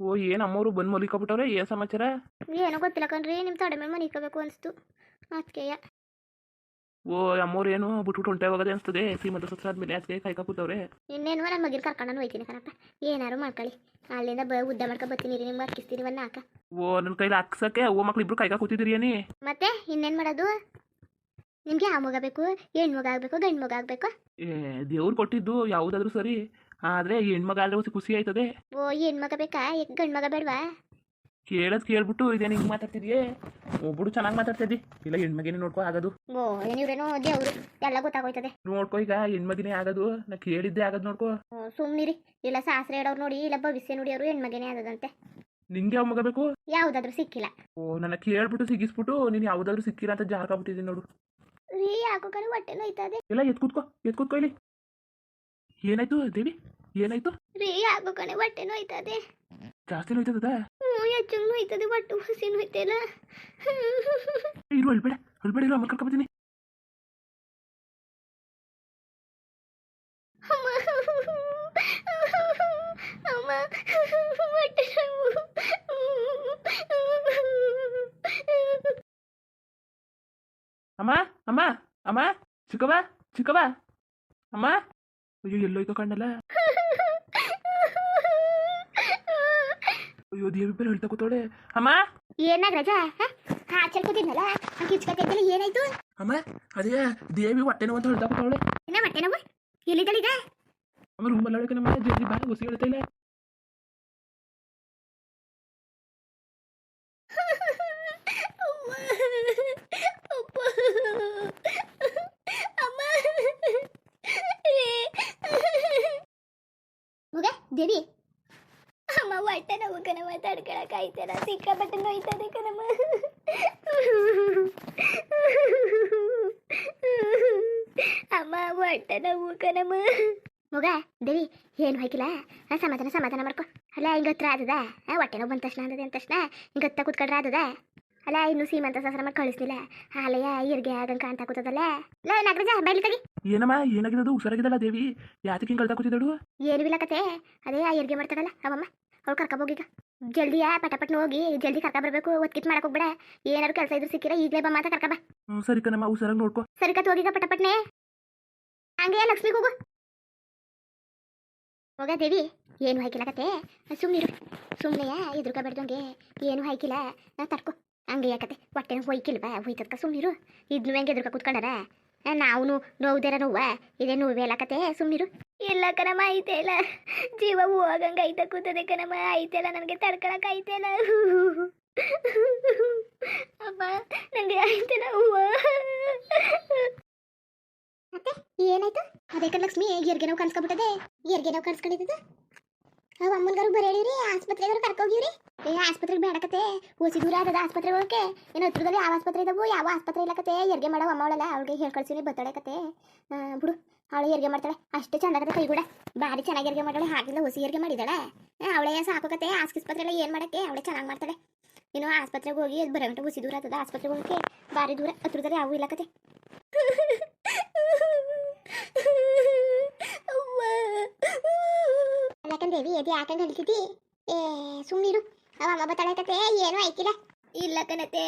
ಓ ಏನು ಅಮ್ಮವರು ಬಂದು ಮಲಿಕೊಬಿಟ್ಟವ್ರೆ? ಏನು ಸಮಾಚಾರ? ಏನೋ ಗೊತ್ತಿಲ್ಲ ಕಣ್ರಿ ನಿಮ್ಮ ತಡೆ ಮೇಲೆ ಮನಿಕೋಬೇಕು ಅನಿಸ್ತು ಅದಕ್ಕೆಯ ಓ ಅಮ್ಮವ್ರು ಏನು ಬಿಟ್ಬಿಟ್ಟು ಹೊಂಟೆ ಹೋಗೋದೇ ಅನಿಸ್ತದೆ. ಶ್ರೀಮಂತ ಸತ್ರ ಆದ್ಮೇಲೆ ಅದಕ್ಕೆ ಕಾಯ್ಕ ಕೂತವ್ರೆ ಇನ್ನೇನು ನನ್ನ ಮಗಿನ ಕರ್ಕೊಂಡು ಹೋಯ್ತೀನಿ ಕಣಪ್ಪ. ಏನಾರು ಮಾಡ್ಕೊಳ್ಳಿ ಅಲ್ಲಿಂದ ಬ ಉದ್ದ ಮಾಡ್ಕೊ ಬರ್ತೀನಿ ರೀ ನಿಮ್ಗೆ ಹಾಕಿಸ್ತೀನಿ ಒಂದು ಹಾಕ ಓ ನನ್ನ ಕೈಲಿ ಹಾಕ್ಸಕ್ಕೆ ಓ ಮಕ್ಳು ಇಬ್ರು ಕಾಯ್ಕ ಕೂತಿದ್ದೀರಿ ಏನಿ? ಮತ್ತೆ ಇನ್ನೇನು ಮಾಡೋದು? ನಿಮ್ಗೆ ಆ ಮಗ ಬೇಕು? ಹೆಣ್ಣು ಮಗ ಆಗಬೇಕು ಗಂಡು ಮಗ ಆಗಬೇಕು? ಏ ದೇವ್ರು ಕೊಟ್ಟಿದ್ದು ಯಾವುದಾದ್ರೂ ಸರಿ. ಆದರೆ ಹೆಣ್ಮಗ ಆದ್ರೆ ಹೊಸ ಖುಷಿ ಆಯ್ತದೆ. ಓ ಹೆಣ್ಮಗ ಮಗ ಬೇಕಾ? ಗಂಡು ಮಗ ಬೇಡವಾ? ಕೇಳದ್ ಕೇಳ್ಬಿಟ್ಟು ಇದೇನು ಹಿಂಗ್ ಮಾತಾಡ್ತಿದ್ಯೇ? ಒಬ್ಬಡು ಚೆನ್ನಾಗಿ ಮಾತಾಡ್ತಿದ್ದಿ. ಇಲ್ಲ ಹೆಣ್ಮಗಿನೇ ನೋಡ್ಕೊ ಆಗದು. ಓ ದೇವರು ಎಲ್ಲ ಗೊತ್ತಾಗೋಯ್ತದೆ. ನೋಡ್ಕೊ ಈಗ ಹೆಣ್ಮಗಿನೇ ಆಗದು. ನಾ ಕೇಳಿದ್ದೆ ಆಗೋದು ನೋಡ್ಕೊ. ಸುಮ್ನಿರಿ. ಇಲ್ಲ ಸಾಸ್ರೆ ಹೇಳೋರು ನೋಡಿ ಇಲ್ಲ ಭವಿಷ್ಯ ನೋಡಿ ಅವರು ಹೆಣ್ಮಗನೇ ಆಗದಂತೆ. ನಿಂಗೆ ಯಾವ ಮಗ ಬೇಕು? ಯಾವ್ದಾದ್ರು ಸಿಕ್ಕಿಲ್ಲ. ಓ ನನ್ನ ಕೇಳ್ಬಿಟ್ಟು ಸಿಗಿಸ್ಬಿಟ್ಟು ನೀನ್ ಯಾವ್ದಾದ್ರು ಸಿಕ್ಕಿಲ್ಲ ಅಂತ ಜಾರ್ಕಾಗ್ಬಿಟ್ಟಿದ್ದೀನಿ ನೋಡು. ರೀ ಯಾಕೋ ಕಣೆ ಹೊಟ್ಟೆ ನೋಯ್ತದೆ. ಎಲ್ಲ ಎತ್ ಕೂತ್ಕೋ ಎತ್ ಕೂತ್ಕೋ ಇಲ್ಲಿ. ಏನಾಯ್ತು ದೇವಿ? ಏನಾಯ್ತು? ರೀ ಯಾಕೋ ಕಣೆ ಹೊಟ್ಟೆ ನೋಯ್ತದೆ. ಜಾಸ್ತಿ ನೋಯ್ತದ ಹ್ಞೂ ಹೆಚ್ಚು ನೋಯ್ತದೆ ಹೊಟ್ಟೆ ಹಸಿ ನೋಯ್ತಿಲ್ಲ ಇರು ಅಳ್ಬೇಡ ಅಳ್ಬೇಡ ಇರು ಅಮ್ಮ ಕರ್ಕೊಬತ್ತೀನಿ ಅಮ್ಮ ಅಮ್ಮ ಹೊಟ್ಟೆ ನೋವು. ಅಮ್ಮ ಅಮ್ಮ ಅಮ್ಮ ಚಿಕ್ಕವ ಚಿಕ್ಕವ ಅಮ್ಮ ಅಯ್ಯೋ ಎಲ್ಲೋಯ್ತು ಕಣ್ಣಲ್ಲ. ಅಯ್ಯೋ ದೇವಿ ಬೇರೆ ಹೇಳ್ತಾ ಕೂತೋಳೆ ಅಮ್ಮ? ಏನಾಗ ರಜಾ? ಹಾಚಲ್ ಕೂತಿದ್ನಲ್ಲ ಕಿಚ್ಕತ್ತಿದ್ದಲ್ಲ ಏನಾಯ್ತು? ಅಮ್ಮ ಅದೇ ದೇವಿ ಹೊಟ್ಟೆ ನೋವು ಅಂತ ಹೇಳ್ತಾ ಕೂತವಳೆ. ಏನ ಹೊಟ್ಟೆ ನೋವು? ಎಲ್ಲಿದ್ದಳೀಗ? ಅಮ್ಮ ರೂಮಲ್ಲಿ ಒಳಗೆ ನಮ್ಮ ದೇವಿ ಬಾ ಹೊಸಿ ಹೇಳ್ತಾ ಇಲ್ಲ. ದೇವಿ. ಹೊಟ್ಟೆ ನೋವು ಕಣಮ್ಮ ಮಾತಾಡ್ಕೊಳಕ್ ಆಯ್ತಲ್ಲ? ಸಿಕ್ಕಾಪಟ್ಟೆ ನೋಯ್ತದೆ ಕಣಮ್ಮ ಅಮ್ಮ ಹೊಟ್ಟೆ ನೋವು ಕಣಮ್ಮ ಮಗ ದೇವಿ ಏನು ಹಾಕಿಲ್ಲ? ಸಮಾಧಾನ ಸಮಾಧಾನ ಮಾಡ್ಕೊ. ಅಲ್ಲ ಹಿಂಗ ಹತ್ರ ಆದದ? ಹೊಟ್ಟೆ ನೋವು ಬಂದ ತಕ್ಷಣ ಅಂದದೆ ಅಂದ ತಕ್ಷಣ ಹಿಂಗ ಹತ್ತ ಕುತ್ಕೊಂಡ್ರೆ ಆದದ? ಅಲ್ಲ ಇನ್ನು ಸೀಮಂತ ಸಸರ ಮಾಡಿ ಕಳಿಸ್ಲಿಲ್ಲ. ಹಾಲೆಯ ಇರ್ಗೆ ಆಗಂಗ್ ಕಾಣ್ತಾ ಕೂತದಲ್ಲ? ಲೇ ನಾಗರಾಜ ಬೈಲಿ ತಗಿ ಏನಮ್ಮ ಏನಾಗಿದ್ದು ಹುಷಾರಾಗಿದ್ದಲ್ಲ ದೇವಿ? ಯಾತಕ್ಕೆ ಹಿಂಗೆ ಕಳ್ತಾ ಕೂತಿದ್ದಳು? ಏನು ಇಲ್ಲ ಕತೆ. ಅದೇ ಆ ಇರ್ಗೆ ಮಾಡ್ತಾಳಲ್ಲ ಅವಮ್ಮ. ಅವ್ಳು ಕರ್ಕೊಬೋಗೀಗ ಜಲ್ದಿಯ ಪಟಪಟ್ನ ಹೋಗಿ ಜಲ್ದಿ ಕರ್ಕ ಬರ್ಬೇಕು ಒತ್ಕಿಟ್ ಮಾಡಕ್ ಹೋಗ್ಬೇಡ. ಏನಾರು ಕೆಲಸ ಇದ್ರು ಸಿಕ್ಕಿರ ಈಗಲೇ ಬಾ ಮಾತಾ ಕರ್ಕ ಬಾ. ಹ್ಞೂ ಸರಿ ಕಣಮ್ಮ ಹುಷಾರಾಗಿ ನೋಡ್ಕೊ. ಸರಿ ಕತ್ ಹೋಗೀಗ ಪಟಪಟ್ನೆ. ಹಂಗೆ ಲಕ್ಷ್ಮಿ ಹೋಗು? ಹೋಗ ದೇವಿ ಏನು ಹಾಕಿಲ್ಲ ಕತೆ? ಸುಮ್ಮನಿರು ಸುಮ್ಮನೆಯ ಎದುರ್ಕೋಬೇಡ್ದಂಗೆ ಏನು ಹಾಕಿಲ್ಲ ನಾ ತಡ್ಕೊ. ಹಂಗೆ ಯಾಕತೆ? ಹೊಟ್ಟೆ ಹೋಯ್ಕಿಲ್ವಾ? ಹೋಯ್ತದ್ಕ ಸುಮ್ಮನಿರು ಇದ್ನು ಹೆಂಗೆ ಎದುರ್ಕ ಕೂತ್ಕೊಂಡಾರ? ನಾವು ನೋವುದೇರ ನೋವ? ಇದೇ ನೋವು ಅಲ್ಲ ಕತೆ ಸುಮ್ಮನಿರು ಇಲ್ಲ ಕಣಮ್ಮ ಐತೆ ಇಲ್ಲ. ಜೀವ ಹೋಗಂಗ ಐತ ಕೂತದೆ ಕಣಮ್ಮ. ಐತೆಲ್ಲ ನನಗೆ ತಡ್ಕೊಳಕ್ಕೆ ಐತೆ ಇಲ್ಲ. ಅಮ್ಮ ನನಗೆ ಐತೆ ಹೂವ. ಮತ್ತೆ ಏನಾಯ್ತು? ಅದೇ ಕಣ ಲಕ್ಷ್ಮಿ ಏರ್ಗೆ ನಾವು ಕನ್ಸ್ಕೊಬಿಟ್ಟದೆ ಏರ್ಗೆ ನಾವು ಕನ್ಸ್ಕೊಂಡಿದ್ದು ಅವ ಅಮ್ಮನ್ಗಾರು ಬರ ಹೇಳಿವ್ರಿ ಆಸ್ಪತ್ರೆಗಾರು ಕರ್ಕೋಗಿವ್ರಿ. ಏ, ಆಸ್ಪತ್ರೆಗೆ ಬೇಡಕತೆ ಓಸಿ ದೂರ ಆದದ ಆಸ್ಪತ್ರೆಗೆ ಹೋಗಕ್ಕೆ. ಏನು ಹತ್ರದಲ್ಲಿ ಯಾವ ಆಸ್ಪತ್ರೆ ಇದಾವು, ಯಾವ ಆಸ್ಪತ್ರೆ ಇಲ್ಲಕತೆ ಎರ್ಗೆ ಮಾಡೋ ಅಮ್ಮ ಅವಳಲ್ಲ ಅವಳಿಗೆ ಹೇಳ್ಕಳ್ಸಿನಿ ಬತ್ತಡಕತೆ. ಕತೆ ಬಿಡು, ಅವಳು ಎರ್ಗೆ ಮಾಡ್ತಾಳೆ, ಅಷ್ಟೇ ಚಂದಾಗತ್ತೆ ಕೈಗೂಡ ಭಾರಿ ಚೆನ್ನಾಗಿ ಎರ್ಗೆ ಮಾಡ್ತಾಳೆ ಹಾಗಿಲ್ಲ ಹೊಸಿ ಎರ್ಗೆ ಮಾಡಿದಾಳೆ. ಅವಳೇ ಸಾಕೋಕತೆ ಆಸ್ಪತ್ರೆ ಎಲ್ಲ ಏನು ಮಾಡಕ್ಕೆ, ಅವಳೇ ಚೆನ್ನಾಗಿ ಮಾಡ್ತಾಳೆ. ಇನ್ನು ಆಸ್ಪತ್ರೆಗೆ ಹೋಗಿ ಬರೋ ಗಂಟೆ ಹುಸಿ ದೂರ ಆತದ, ಆಸ್ಪತ್ರೆಗೆ ಹೋಗಕ್ಕೆ, ಭಾರಿ ದೂರ ಹತ್ರದಲ್ಲಿ ಯಾವೂ ಇಲ್ಲ ಅಲ್ಲಕಂದೇವಿ ಅದು ಯಾಕಂತ ಹೇಳ್ತಿದ್ದಿ ಏ ಸುಮ್ಮನಿರು ಅವ ಅಮ್ಮ ಬತ್ತಾಳೆ ಕತೆ ಏನೂ ಆಯ್ತಿಲ್ಲ ಇಲ್ಲ ಕಣತೆ.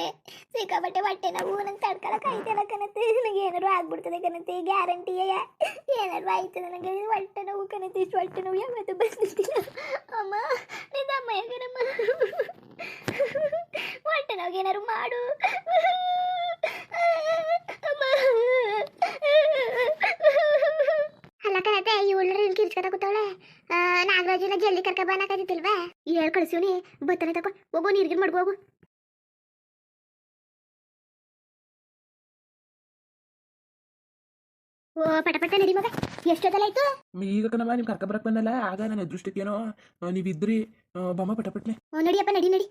ಸಿಕ್ಕಾಪಟ್ಟೆ ಹೊಟ್ಟೆ ನಾವು. ನಂಗೆ ತಡ್ಕೊಳಕ್ ಆಯ್ತಲ್ಲ ಕಣತೆ. ನನಗೆ ಏನಾರು ಆಗ್ಬಿಡ್ತದೆ ಕಣತೆ. ಗ್ಯಾರಂಟಿಯ ಏನಾರು ಆಯ್ತದ ನನಗೆ. ಹೊಟ್ಟೆ ನೋವು ಕಣತೆ. ಇಷ್ಟು ಹೊಟ್ಟೆ ನೋವು ಯಾವತ್ತು ಬಂದಿದ್ದಿಲ್ಲ ಅಮ್ಮ ನಿನ್ನ ಅಮ್ಮ ಹೇಗನಮ್ಮ ಹೊಟ್ಟೆ ನೋವು ಏನಾರು ಮಾಡು ಅಮ್ಮ ಅಲ್ಲ ಕಣತೆ ಇವಳು ಕಿರ್ಚ್ಕೊತ ಕೂತವಳೆ ನಾಗರಾಜನ ಜಲ್ದಿ ಕರ್ಕ ಬನ್ನಕಾಯ್ತಿಲ್ವಾ ಹೇಳ್ ಕಳ್ಸಿವ್ನಿ ಬತ್ತಾನೆ ತಗೋ ಮಡ್ಗು ಓ ಪಟ ಪಟ ನಡಿ ಮಗ. ಎಷ್ಟೊತ್ತಲಾಯ್ತು ಈಗ ಕಣಮ್ಮ ನೀವು ಕರ್ಕ ಬರಕ್ ಬಂದಲ್ಲ ಆಗ ನನ್ನ ಅದೃಷ್ಟಕ್ಕೇನೋ ನೀವಿದ್ರಿ ಬಮ್ಮ ಪಟಪಟ್ನೆ. ಓ ನಡಿಯಪ್ಪ ನಡಿ ನಡಿ.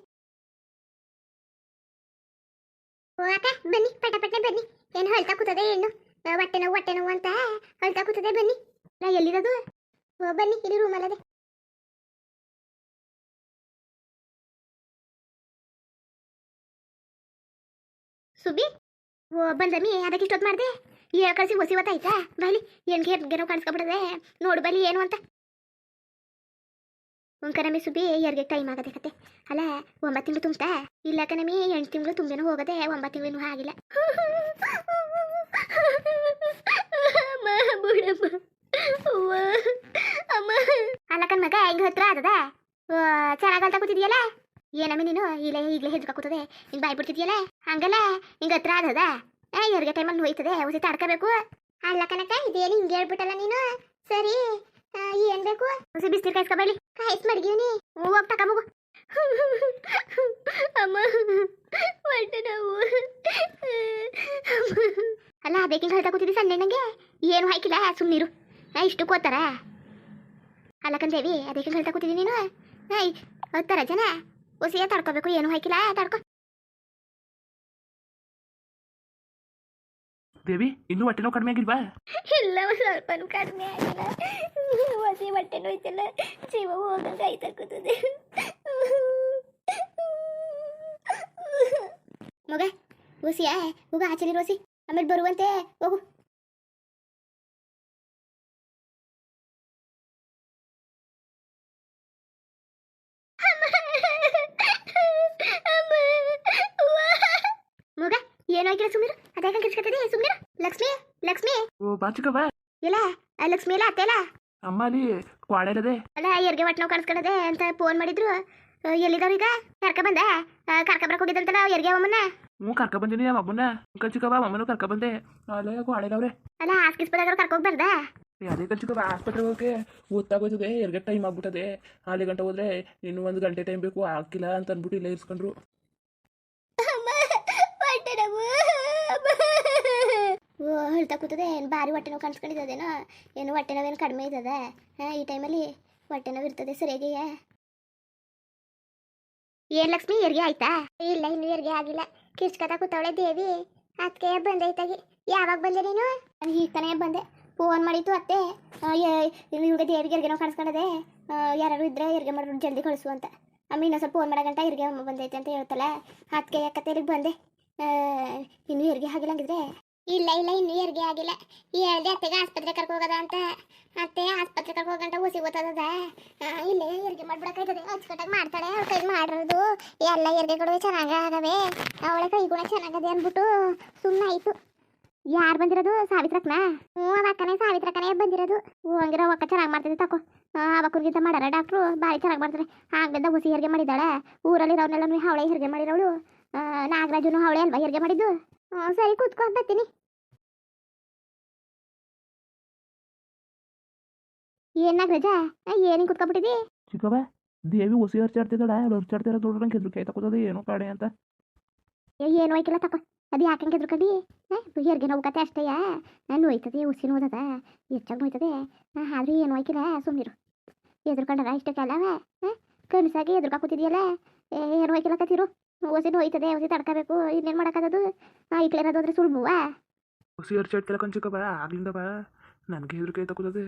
ಓ ಅಕ್ಕ ಬನ್ನಿ ಪಟ ಪಟನೆ ಬನ್ನಿ. ಏನು ಹಳ್ತಾ ಕೂತದೆ ಹೆಣ್ಣು? ಆ, ಹೊಟ್ಟೆ ನೋವು ಹೊಟ್ಟೆ ನೋವು ಅಂತ ಹಳ್ತಾ ಕೂತದೆ ಬನ್ನಿ. ನಾ ಎಲ್ಲಿರೋದು? ಓ ಬನ್ನಿ ಇಲ್ಲಿ ರೂಮಲ್ಲದೆ ಸುಬ್ಬಿ? ಓ ಬಂದಮ್ಮಿ ಅದಕ್ಕೆ ಇಷ್ಟೊತ್ತು ಮಾಡಿದೆ. ಏ ಕಳಿಸಿ ಹೊಸಿ ಹೊತ್ತಾಯ್ತಾ ಬಲಿ ಏನ್ಗೆ ಏನೋ ಕಾಣಿಸ್ಕೊಬಿಡದೆ. ನೋಡು ಬಲಿ ಏನು ಅಂತ. ಕಣಮಿ ಸುಬ್ಬಿ ಎರ್ಗೆ ಟೈಮ್ ಆಗದೆ ಕತೆ. ಅಲ್ಲ, ಒಂಬತ್ತು ತಿಂಗಳು ತುಂಬ್ತಾ? ಇಲ್ಲ ಕಣಮಿ ಎಂಟು ತಿಂಗಳು ತುಂಬೇನು ಹೋಗದೆ, ಒಂಬತ್ತು ತಿಂಗಳು ಆಗಿಲ್ಲ. ಅಲ್ಲ ಕಣ್ ಮಗ, ಹಿಂಗ ಹತ್ರ ಆದದ? ಚೆನ್ನಾಗಲ್ತಾ ಕೂತಿದ್ಯಲ್ಲ? ಏನಮ್ಮ ನೀನು? ಇಲ್ಲೇ ಈಗಲೇ ಹೆಜ್ಜೆ ಕೂತದೆ ಹಿಂಗೆ ಬಾಯ್ ಬಿಡ್ತಿದ್ಯಲ್ಲ? ಹಂಗಲ್ಲ? ಹಿಂಗ ಹತ್ರ ಆದದ? ಏ ಎರ್ಗೆ ಟೈಮಲ್ಲಿ ನೋಯ್ತದೆ. ಔಷಧಿ ತಡ್ಕೋಬೇಕು. ಅಲ್ಲ ಕನಕ ಇದೇನು ಹಿಂಗೆ ಹೇಳ್ಬಿಟ್ಟಲ್ಲ ನೀನು? ಸರಿ. ಏನ್ ಬೇಕು? ಹೊಸ ಬಿಸ್ತೀರ್ ಕಾಯಿಸ್ಕೊಬೇಡಿ ಕಾಯಿಸ್ ಮಡಗಿವ್ನಿ ಹೋಗ್ ತಗೊಂಬೋಗು ಅಮ್ಮ ಹೊಟ್ಟೆ ನೋವು. ಅಲ್ಲ ಬೇಕಿಂಗ್ ಹೇಳ್ತಾ ಕೂತಿದ್ದಿ ಸಣ್ಣ ನಂಗೆ ಏನು ಹಾಕಿಲ್ಲ ಸುಮ್ಮನಿರು ಇಷ್ಟು ಕೋತಾರ ಅಲ್ಲ ಕಂದೇವಿ ಅದಕ್ಕೆ ಹೇಳ್ತಾ ಕೂತಿದ್ದೀನಿ ನೀನು? ಐ ಹತ್ತಾರ ಜನ? ಹೊಸಿಯ ತಡ್ಕೋಬೇಕು ಏನು ಹಾಕಿಲ್ಲ ತಡ್ಕೊ ದೇವಿ ಇನ್ನೂ ಹೊಟ್ಟೆ ನೋವು ಕಡಿಮೆ ಆಗಿಲ್ವಾ ಇಲ್ಲ ಸ್ವಲ್ಪ ಕಡಿಮೆ ಆಗಿಲ್ಲ ಒಸಿ ಹೊಟ್ಟೆ ನೋಯ್ತಿಲ್ಲ ಜೀವ ಹೋಗಂಗ ಆಯ್ತಾ ಕೂತದೆ ಮಗ ಒಸಿಯ ಹೋಗ ಆಚೆ ರೋಸಿ ಆಮೇಲೆ ಬರುವಂತೆ ಹೋಗು ಏನಾಗಿಲ್ಲ ಸುಮೀರ್? ಅದೇ ಕಿರ್ಚ್ಕತ್ತಿದೆ ಸುಮೀರ್? ಲಕ್ಷ್ಮಿ? ಲಕ್ಷ್ಮಿ? ಓ ಬಾ. ಚಿಕ್ಕವ್ವ ಇಲ್ಲ ಆ ಲಕ್ಷ್ಮಿ ಇಲ್ಲ ಅತ್ತೆ ಇಲ್ಲ. ಅಮ್ಮ ಅಲ್ಲಿ ಕ್ವಾಡೆ ಇರದೆ. ಅಲ್ಲ ಎರ್ಗೆ ಒಟ್ಟು ನಾವು ಕಳ್ಸ್ಕೊಳ್ಳದೆ ಅಂತ ಫೋನ್ ಮಾಡಿದ್ರು. ಆ, ಎಲ್ಲಿದವ್ರು ಈಗ? ಕರ್ಕ ಬಂದ. ಬರಕ್ ಹೋಗಿದ್ದಂತಲ್ಲ ಎರ್ಗೆ ಅಮ್ಮನ್ನ? ಹ್ಞೂ ಕರ್ಕ ಬಂದಿನಿ ನಮ್ಮ ಅಮ್ಮನ ಬಾ ಅಮ್ಮನೂ ಕರ್ಕ ಬಂದೆ. ಅಲ್ಲೇ ಕ್ವಾಡೆ ಅಲ್ಲ ಆಸ್ಕಿಸ್ಪದಾಗ ಹಾಸ್ಗಿಸ್ಪದಾಗ ಕರ್ಕೋಗ್ಬಾರ್ದ ಅದೇ ಕಲ್ ಚಿಕ್ಕವ್ವ ಆಸ್ಪತ್ರೆಗೆ ಹೋಗಕ್ಕೆ ಗೊತ್ತಾಗೋಯ್ತದೆ ಎರಡು ಟೈಮ್ ಆಗ್ಬಿಟ್ಟದೆ. ಅಲ್ಲಿ ಗಂಟೆ ಹೋದ್ರೆ ಇನ್ನೂ ಒಂದು ಗಂಟೆ ಟೈಮ್ ಬೇಕು. ಹಾಕಿಲ್ಲ ಅಂತ ಅಂದ್ಬಿಟ್ಟು ಇಲ್ಲೇ ಇರ್ಸ್ಕೊಂಡ್ರು. ಹೇಳ್ತಾ ಕೂತದೆ ಏನು ಭಾರಿ ಹೊಟ್ಟೆ ನೋವು ಕಾಣಿಸ್ಕೊಂಡಿದ್ದೇನೋ ಏನು ಹೊಟ್ಟೆ ನೋವೇನು ಕಡಿಮೆ ಇದ್ದದೆ? ಹಾಂ, ಈ ಟೈಮಲ್ಲಿ ಹೊಟ್ಟೆ ನೋವು ಇರ್ತದೆ ಸರಿಯಾಗಿ ಏನು ಲಕ್ಷ್ಮಿ ಹೆರಿಗೆ ಆಯ್ತಾ? ಇಲ್ಲ, ಇನ್ನು ಹೆರಿಗೆ ಆಗಿಲ್ಲ. ಕಿರ್ಚ್ಕತ ಕೂತವಳೆ ದೇವಿ ಅದಕ್ಕೆ ಬಂದೈತಾಗಿ. ಯಾವಾಗ ಬಂದೆ ನೀನು? ನಾನು ಈಗ ತಾನೇ ಬಂದೆ. ಫೋನ್ ಮಾಡಿತ್ತು ಅತ್ತೆ. ಇವಾಗ ದೇವಿಗೆ ನೋವು ಕಾಣಿಸ್ಕೊಂಡದೆ. ಯಾರು ಇದ್ರೆ ಹೆರಿಗೆ ಮಾಡ್ಬಿಟ್ಟು ಜಲ್ದಿ ಕಳಿಸು ಅಂತ. ಅಮ್ಮ ಇನ್ನೊಂದು ಸ್ವಲ್ಪ ಫೋನ್ ಮಾಡೋಗಂಟ ಹೆರಿಗೆ ಬಂದೈತೆ ಅಂತ ಹೇಳ್ತಲ್ಲ. ಅದಕ್ಕೆ ಯಾಕತ್ತೆ ಇಲ್ಲಿಗೆ ಬಂದೆ ಇನ್ನೂ ಹೆರಿಗೆ ಆಗಿಲ್ಲ ಹಂಗಿದ್ರೆ. ಇಲ್ಲ ಇಲ್ಲ ಇನ್ನು ಏರ್ಗೆ ಆಗಿಲ್ಲ. ಹೇಳ್ದೆ ಅತ್ತೆಗೆ ಆಸ್ಪತ್ರೆ ಕರ್ಕೋಗದ ಅಂತ. ಅತ್ತೆ ಆಸ್ಪತ್ರೆ ಕರ್ಕೊ ಉಸಿ ಗೊತ್ತದ ಇಲ್ಲೇ ಏರ್ಗೆ ಮಾಡ್ಬಿಡಕೈತದೆ ಅಚ್ಚುಕಟ್ಟಾಗಿ ಮಾಡ್ತಾಳೆ. ಅವ್ರ ಕೈ ಮಾಡಿರೋದು. ಎಲ್ಲ ಏರ್ಗೆಗಳು ಚೆನ್ನಾಗ ಆಗವೆ. ಅವಳ ಕೈ ಗುಣ ಚೆನ್ನಾಗದೆ ಅಂದ್ಬಿಟ್ಟು ಸುಮ್ಮನೆ ಯಾರ್ ಯಾರು ಬಂದಿರೋದು? ಸಾವಿತ್ರಕ್ಕನ? ಹ್ಞೂ ಅವಕ್ಕನೆ ಸಾವಿತ್ರಕ್ಕನೇ ಬಂದಿರೋದು. ಹಂಗಿರೋ ಅಕ್ಕ ಚೆನ್ನಾಗಿ ಮಾಡ್ತಿದ್ದೆ ತಕೋ. ಅವಕ್ಕರ್ಗಿಂತ ಮಾಡಾರ ಡಾಕ್ಟ್ರು ಭಾರಿ ಚೆನ್ನಾಗಿ ಮಾಡ್ತಾರೆ. ಆಗ್ಲಿಂದ ಹುಸಿ ಹೆರಿಗೆ ಮಾಡಿದ್ದಾಳೆ. ಊರಲ್ಲಿ ಇರೋನೆಲ್ಲ ಅವಳೆ ಹೆರಿಗೆ ಮಾಡಿರೋಳು. ನಾಗರಾಜನು ಅವಳೆ ಅಲ್ವಾ ಹೆರಿಗೆ ಮಾಡಿದ್ದು? ಹ್ಞೂ, ಸರಿ ಕೂತ್ಕೊಂಡು ಬರ್ತೀನಿ. ಏನ್ ನಾಗರಾಜ ಏನಿಗೆ ಕೂತ್ಕೊಂಡ್ಬಿಟ್ಟಿದಿ ಚಿಕ್ಕವ ದೇವಿ ಹುಸಿ ಹರ್ಚಾಡ್ತಿದ್ದಾಳ ಅವಳು ಹರ್ಚಾಡ್ತಿರೋ ನೋಡ್ರಿ ನಂಗೆ ಹೆದ್ರಿಕೆ ತಕೋತದೆ ಕೂತದೆ ಏನೋ ಕಾಡೆ ಅಂತ. ಏ, ಏನು ಹೋಯ್ಕಿಲ್ಲ ತಪ್ಪ. ಅದು ಯಾಕಂಗೆ ಎದ್ರುಕಂಡಿ ಹೆರಿಗೆ ನೋವು ಕತೆ ಅಷ್ಟೇಯ? ನಾನು ನೋಯ್ತದೆ ಉಸಿ ನೋದದ ಹೆಚ್ಚಾಗಿ ನೋಯ್ತದೆ ಆದ್ರೆ ಏನು ಹೋಯ್ಕಿಲ್ಲ ಸುಮ್ಮನಿರು ಎದ್ರುಕೊಂಡಾಗ ಇಷ್ಟಕ್ಕೆಲ್ಲವ ಕನಸಾಗಿ ಎದ್ರುಕ ಕೂತಿದ್ಯಲ್ಲ? ಏನು ಹೋಯ್ಕಿಲ್ಲ ಕತಿರು ಉಸಿ ನೋಯ್ತದೆ ಉಸಿ ತಡ್ಕೋಬೇಕು ಇನ್ನೇನು ಮಾಡೋಕ್ಕಾಗದು? ಐಕ್ಲೇರೋದು ಅಂದ್ರೆ ಸುಳ್ಬುವ ಹೊಸಿ ಹರ್ಚಾಡ್ತಿಲ್ಲ ಕಣ್ ಚಿಕ್ಕವ್ವ ಆಗ್ಲಿಂದ ಬಾ ನನಗೆ ಹೆದ್ರಿಕೆ ಕೈ ಕೂತದೆ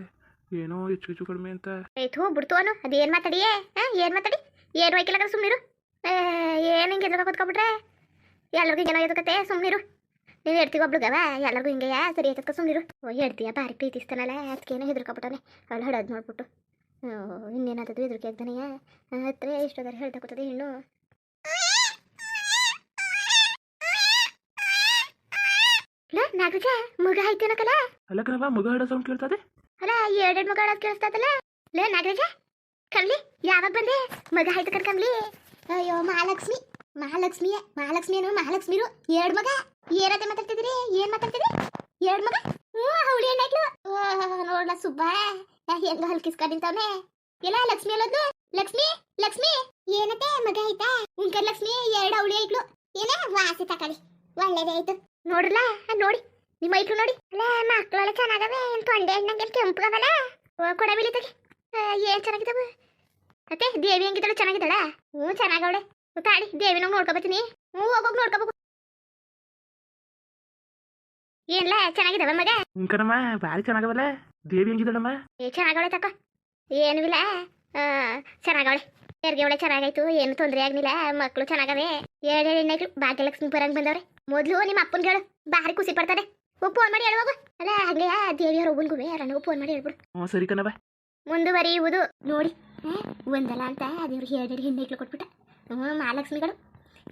ಏನೋ ಹೆಚ್ಚು ಹೆಚ್ಚು ಕಡಿಮೆ ಅಂತ. ಆಯ್ತು ಬಿಡ್ತು ಅನು. ಅದೇನು ಮಾತಾಡಿಯೇ? ಏನು ಮಾತಾಡಿ? ಏನು ಹೋಯ್ಕಿಲ್ಲ ಸುಮ್ಮನಿರು ಏನು ಹಿಂಗೆ ಎದುರು ಕೂತ್ಕೊಬಿಟ್ರೆ ಎಲ್ಲರಿಗೂ ಏನೋ ಎದಕತ್ತೆ ಸುಮ್ಮನಿರು ನೀವು ಹೇಳ್ತೀವಿ ಒಬ್ಳಿಗವ? ಎಲ್ಲರಿಗೂ ಹಿಂಗೆ ಸರಿ ಆಯ್ತಕ್ಕ ಸುಮ್ಮನಿರು ಓ ಹೇಳ್ತೀಯ ಭಾರಿ ಪ್ರೀತಿಸ್ತಾನಲ್ಲ ಅದಕ್ಕೇನೋ ಹೆದರ್ಕೊಬಿಟ್ಟಾನೆ ಅವಳು ಹಡೋದು ನೋಡ್ಬಿಟ್ಟು. ಇನ್ನೇನಾದದು ಎದುರು ಆಗ್ತಾನೆಯ ಹತ್ರ ಎಷ್ಟೋದಾರ ಹೇಳ್ತಾ ಕೂತದೆ ಹೆಣ್ಣು. ನಾಗರಾಜ ಮಗ ಆಯ್ತೇನಕಲ್ಲ ಅಲ್ಲ ಕಣವ ಮಗ ಹಾಡೋ ಸೌಂಡ್ ಕೇಳ್ತದೆ ಅಲ್ಲ ಎರಡೆರಡು ಮಗ ಆಡೋದು ಕೇಳಿಸ್ತದಲ್ಲ ಲೇ, ನಾಗರಾಜ ಕಮ್ಲಿ ಯಾವಾಗ ಬಂದೆ? ಮಗ ಆಯ್ತು ಕಣ್ ಕಮ್ಲಿ ಅಯ್ಯೋ, ಮಹಾಲಕ್ಷ್ಮಿ, ಮಹಾಲಕ್ಷ್ಮಿಯ, ಮಹಾಲಕ್ಷ್ಮಿ ಏನು ಮಹಾಲಕ್ಷ್ಮಿರು. ಎರಡ್ ಮಗ? ಏನತ್ತೆ ಮಾತಾಡ್ತಿದ್ರಿ ಏನ್ ಮಾತಾಡ್ತಿದ್ರಿ ಎರಡ್ ಮಗ? ಹ್ಞೂ ಅವಳು ಏನಾಯ್ತು ನೋಡ್ಲ ಸುಬ್ಬ. ಹೆಂಗ ಹಲ್ಕಿಸ್ಕೊಂಡ್ ಇಲ್ಲ, ಲಕ್ಷ್ಮಿ ಅಲ್ಲದ್ದು ಲಕ್ಷ್ಮಿ ಲಕ್ಷ್ಮಿ, ಏನತ್ತೆ, ಮಗ ಆಯ್ತಾ? ಉಂಕರ್ ಲಕ್ಷ್ಮಿ, ಎರಡು ಅವಳಿ ಐಕ್ಳು ಏನೇ, ವಾಸಿ ತಕಳಿ ಒಳ್ಳೇದೇ ಆಯ್ತು. ನೋಡ್ರಲ್ಲ ನೋಡಿ. ನಿಮ್ಮ ಐಕ್ಳು ನೋಡಿ. ಅಲ್ಲ ಮಕ್ಕಳೆಲ್ಲ ಚೆನ್ನಾಗವೆ ಏನ್ ತೊಂಡೆ ಹಣ್ಣಂಗೆ ಕೆಂಪಗವಲ್ಲ ಕೊಡ ಬೀಳಿತಗೆ ಏನ್ ಚೆನ್ನಾಗಿದ್ದಾವೆ? ಮತ್ತೆ ದೇವಿ ಹೆಂಗಿದ್ದಾಳೆ ಚೆನ್ನಾಗಿದ್ದಾಳ? ಹ್ಞೂ ಚೆನ್ನಾಗವಳೆ. ತಾಡಿ ದೇವಿನ ನೋಡ್ಕೋಬತ್ತೀನಿ ಹ್ಞೂ ಹೋಗೋಗಿ ನೋಡ್ಕೋಬೇಕು ಏನ್ಲ ಚೆನ್ನಾಗಿದ್ದಾವ ಮಗ? ಕಣಮ್ಮ ಭಾರಿ ಚೆನ್ನಾಗವಲ್ಲ. ದೇವಿ ಹೆಂಗಿದ್ದಾಳಮ್ಮ? ಏ ಚೆನ್ನಾಗವಳೆ ತಕ್ಕ ಏನೂ ಇಲ್ಲ. ಆ, ಚೆನ್ನಾಗವಳೆ. ಹೆರಿಗೆ ಒಳ್ಳೆ ಚೆನ್ನಾಗಾಯ್ತು ಏನು ತೊಂದರೆ ಆಗ್ಲಿಲ್ಲ ಮಕ್ಕಳು ಚೆನ್ನಾಗವೆ. ಎರಡು ಹೆಣ್ಣೈಕ್ಳು ಭಾಗ್ಯಲಕ್ಷ್ಮಿ ಬರಂಗ್ ಬಂದವ್ರೆ. ಮೊದ್ಲು ನಿಮ್ಮ ಅಪ್ಪನ್ ಕೇಳು. ಭಾರಿ ಖುಷಿ ಪಡ್ತಾರೆ ಫೋನ್ ಮಾಡಿ ಹೇಳುವಾಗ. ಅಲ್ಲ ಹಂಗೆ ದೇವಿಯವ್ರ ಒಬ್ಬನಿಗೂ ನನಗೂ ಫೋನ್ ಮಾಡಿ ಹೇಳ್ಬಿಡು. ಹ್ಞೂ ಸರಿ ಕಣವ ಮುಂದುವರಿಯುವುದು ನೋಡಿ ಒಂದಲ್ಲ ಅಂತ ದೇವ್ರಿಗೆ ಎರಡು ಹೆಣ್ಣೈಕ್ಳು ಕೊಟ್ಬಿಟ್ಟ. ಹ್ಞೂ ಮಹಾಲಕ್ಷ್ಮಿಗಳು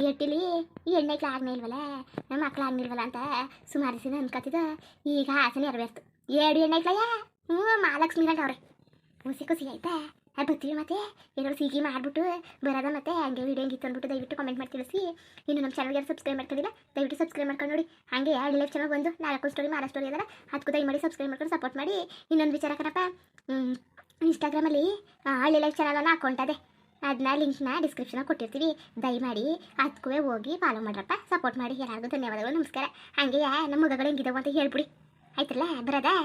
ಎಟ್ಟಿಲಿ ಈ ಹೆಣ್ಣೈಕ್ಳು ಆಗ್ನೇ ಇಲ್ವಲ್ಲ ನಮ್ಮ ಮಕ್ಳು ಆಗ್ನಿಲ್ವಲ್ಲ ಅಂತ ಸುಮಾರು ದಿನ ಅನ್ಕೋತಿದ್ದ ಈಗ ಆಸೆ ನೆರವೇರ್ತು. ಎರಡು ಹೆಣ್ಣೈಕ್ಳಯ್ಯ ಹ್ಞೂ ಮಹಾಲಕ್ಷ್ಮಿಗಳು ಅವ್ರೆ. ಖುಷಿ ಖುಷಿ ಆಯ್ತಾ? ಬರ್ತೀವಿ ಮತ್ತೆ. ಏನಾದ್ರು ಸಿಗಿ ಮಾಡ್ಬಿಟ್ಟು ಬರೋದ ಮತ್ತೆ? ಹಂಗೆ ವಿಡಿಯೋ ಹೆಂಗಿತ್ತು ಅಂದ್ಬಿಟ್ಟು ದಯವಿಟ್ಟು ಕಾಮೆಂಟ್ ಮಾಡಿ ತಿಳಿಸಿ. ಇನ್ನು ನಮ್ಮ ಚಾನಲ್ಗೆ ಯಾರು ಸಬ್ಸ್ಕ್ರೈಬ್ ಮಾಡ್ಕೊಂಡಿಲ್ಲ ದಯವಿಟ್ಟು ಸಬ್ಸ್ಕ್ರೈಬ್ ಮಾಡ್ಕೊಂಡು ನೋಡಿ. ಹಂಗೆ ಎರಡು ಲೈಫ್ ಚಾನಲ್ ಬಂದು ನಾಲ್ಕು ಸ್ಟೋರಿ ಮಾರ ಸ್ಟೋರಿ ಅದಲ್ಲ ಅದಕ್ಕೂ ದಯಮಾಡಿ ಸಬ್ಸ್ಕ್ರೈಬ್ ಮಾಡ್ಕೊಂಡು ಸಪೋರ್ಟ್ ಮಾಡಿ. ಇನ್ನೊಂದು ವಿಚಾರ ಕಣಪ್ಪ ಇನ್ಸ್ಟಾಗ್ರಾಮಲ್ಲಿ ಹಳ್ಳಿ ಲೈಫ್ ಚಾನಲ್ ಅನ್ನೋ ಅಕೌಂಟ್ ಅದೇ. ಅದನ್ನ ಲಿಂಕ್ನ ಡಿಸ್ಕ್ರಿಪ್ಷನಲ್ಲಿ ಕೊಟ್ಟಿರ್ತೀವಿ. ದಯಮಾಡಿ ಅದಕ್ಕೂ ಹೋಗಿ ಫಾಲೋ ಮಾಡ್ರಪ್ಪ ಸಪೋರ್ಟ್ ಮಾಡಿ. ಎಲ್ಲರಿಗೂ ಧನ್ಯವಾದಗಳು, ನಮಸ್ಕಾರ. ಹಾಗೆ ನಮ್ಮ ಮಗಗಳು ಹೆಂಗಿದಾವೆ ಅಂತ ಹೇಳ್ಬಿಡಿ. ಆಯ್ತಲ್ಲ, ಬರೋದಾ?